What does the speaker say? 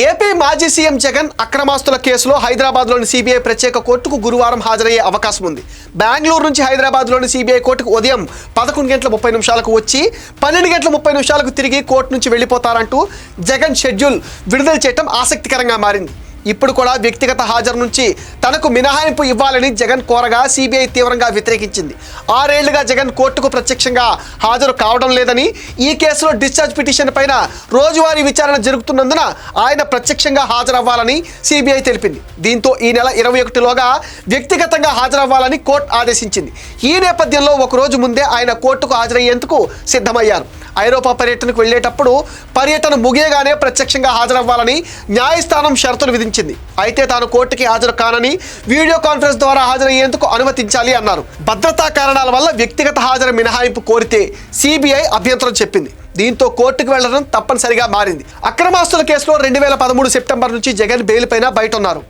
AP మాజీ CM Jagan అక్రమాస్తుల కేసులో హైదరాబాద్లోని సిబిఐ ప్రత్యేక కోర్టుకు గురువారం హాజరయ్యే అవకాశం ఉంది. బెంగళూరు నుంచి హైదరాబాద్లోని సిబిఐ కోర్టుకు ఉదయం పదకొండు గంటల ముప్పై నిమిషాలకు వచ్చి పన్నెండు గంటల ముప్పై నిమిషాలకు తిరిగి కోర్టు నుంచి వెళ్ళిపోతారంటూ జగన్ షెడ్యూల్ విడుదల చేయడం ఆసక్తికరంగా మారింది. ఇప్పుడు కూడా వ్యక్తిగత హాజరు నుంచి తనకు మినహాయింపు ఇవ్వాలని జగన్ కోరగా సిబిఐ తీవ్రంగా వ్యతిరేకించింది. ఆరేళ్ళుగా జగన్ కోర్టుకు ప్రత్యక్షంగా హాజరు కావడం లేదని ఈ కేసులో డిశ్చార్జ్ పిటిషన్ పైన రోజువారీ విచారణ జరుగుతున్నందున ఆయన ప్రత్యక్షంగా హాజరవ్వాలని సిబిఐ తెలిపింది. దీంతో ఈ నెల ఇరవై ఒకటిలోగా వ్యక్తిగతంగా హాజరవ్వాలని కోర్టు ఆదేశించింది. ఈ నేపథ్యంలో ఒక రోజు ముందే ఆయన కోర్టుకు హాజరయ్యేందుకు సిద్ధమయ్యారు. ఐరోపా పర్యటనకు వెళ్ళేటప్పుడు పర్యటన ముగియగానే ప్రత్యక్షంగా హాజరవ్వాలని న్యాయస్థానం షరతులు విధించింది. అయితే తాను కోర్టుకి హాజరు కానని వీడియో కాన్ఫరెన్స్ ద్వారా హాజరయ్యేందుకు అనుమతించాలి అన్నారు. భద్రతా కారణాల వల్ల వ్యక్తిగత హాజరు మినహాయింపు కోరితే సిబిఐ అభ్యంతరం చెప్పింది. దీంతో కోర్టుకు వెళ్ళడం తప్పనిసరిగా మారింది. అక్రమాస్తుల కేసులో రెండు వేల పదమూడు సెప్టెంబర్ నుంచి జగన్ బెయిల్ పైన బయట ఉన్నారు